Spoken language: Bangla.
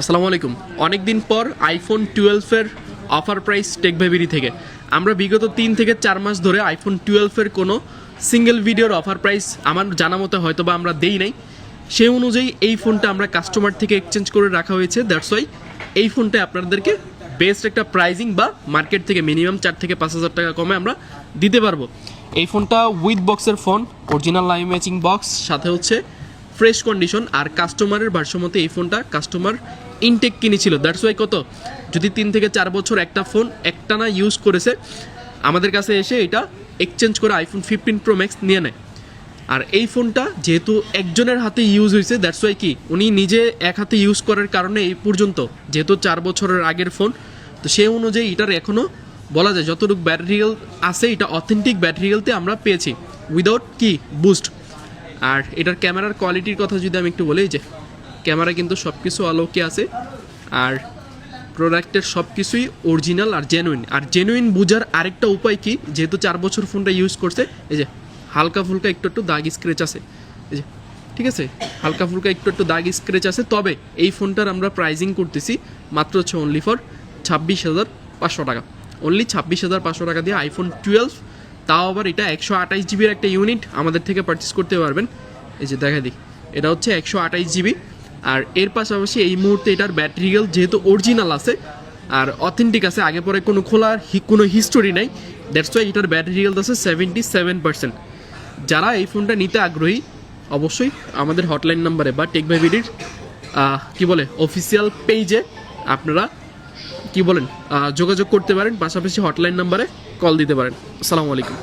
আসসালামু আলাইকুম। অনেক দিন পর আইফোন টুয়েলভের অফার প্রাইস টেক ভেবিরি থেকে। আমরা বিগত তিন থেকে চার মাস ধরে আইফোন টুয়েলভের কোনো সিঙ্গেল ভিডিওর অফার প্রাইস আমার জানা মতো হয়তো বা আমরা দেই নাই। সেই অনুযায়ী এই ফোনটা আমরা কাস্টমার থেকে এক্সচেঞ্জ করে রাখা হয়েছে। দ্যাটস ওয়াই এই ফোনটা আপনাদেরকে বেস্ট একটা প্রাইজিং বা মার্কেট থেকে মিনিমাম চার থেকে পাঁচ হাজার টাকা কমে আমরা দিতে পারব। এই ফোনটা উইথ বক্সের phone original live matching box সাথে হচ্ছে ফ্রেশ কন্ডিশন আর কাস্টমারের ভারসাম্যতে এই ফোনটা কাস্টমার ইনটেক কিনেছিল। দ্যাটস ওয়াই কত? যদি তিন থেকে চার বছর একটা ফোন একটানা ইউজ করেছে, আমাদের কাছে এসে এটা এক্সচেঞ্জ করে আইফোন ফিফটিন প্রো ম্যাক্স নিয়ে নেয়। আর এই ফোনটা যেহেতু একজনের হাতে ইউজ হয়েছে দ্যাটস ওয়াই কি? উনি নিজে এক হাতে ইউজ করার কারণে এই পর্যন্ত, যেহেতু চার বছরের আগের ফোন, তো সেই অনুযায়ী এটার এখনও বলা যায়, যতটুকু ব্যাটারিয়াল আছে, এটা অথেন্টিক ব্যাটারিয়ালতে আমরা পেয়েছি। উইদাউট কি? বুস্ট আর এটার ক্যামেরার কোয়ালিটির কথা যদি আমি একটু বলি, যে ক্যামেরা কিন্তু সব কিছু আলোকে আছে, আর প্রোডাক্টের সব কিছুই অরিজিনাল আর জেনুইন আর জেনুইন বোঝার আরেকটা উপায় কি? যেহেতু চার বছর ফোনটা ইউজ করছে, এই যে হালকা ফুলকা একটু একটু দাগ স্ক্রেচ আছে, এই যে, ঠিক আছে? হালকা ফুলকা একটু একটু দাগ স্ক্রেচ আছে, তবে এই ফোনটার আমরা প্রাইজিং করতেছি মাত্র হচ্ছে অনলি ফর ছাব্বিশ হাজার পাঁচশো টাকা। অনলি ছাব্বিশ হাজার পাঁচশো টাকা দিয়ে আইফোন টুয়েলভ তাও আবার এটা একশো আঠাইশ জিবির একটা ইউনিট আমাদের থেকে পারচেস করতে পারবেন। এই যে দেখা দিই। এটা হচ্ছে একশো আঠাইশ জিবি আর এর পাশাপাশি এই মুহূর্তে এটার ব্যাটারিয়াল যেহেতু অরিজিনাল আছে, আর অথেন্টিক আছে, আগে পরে কোনো খোলার কোনো হিস্টোরি নাই। দ্যাটস ওয়াই এটার ব্যাটারিয়াল আছে সেভেন্টি সেভেন পার্সেন্ট যারা এই ফোনটা নিতে আগ্রহী, অবশ্যই আমাদের হটলাইন নাম্বারে বা টেক ভাইভিডির কি বলে অফিসিয়াল পেজে আপনারা কি বলেন? যোগাযোগ করতে পারেন পাশাপাশি হটলাইন নাম্বারে কল দিতে পারেন। আসসালামু আলাইকুম।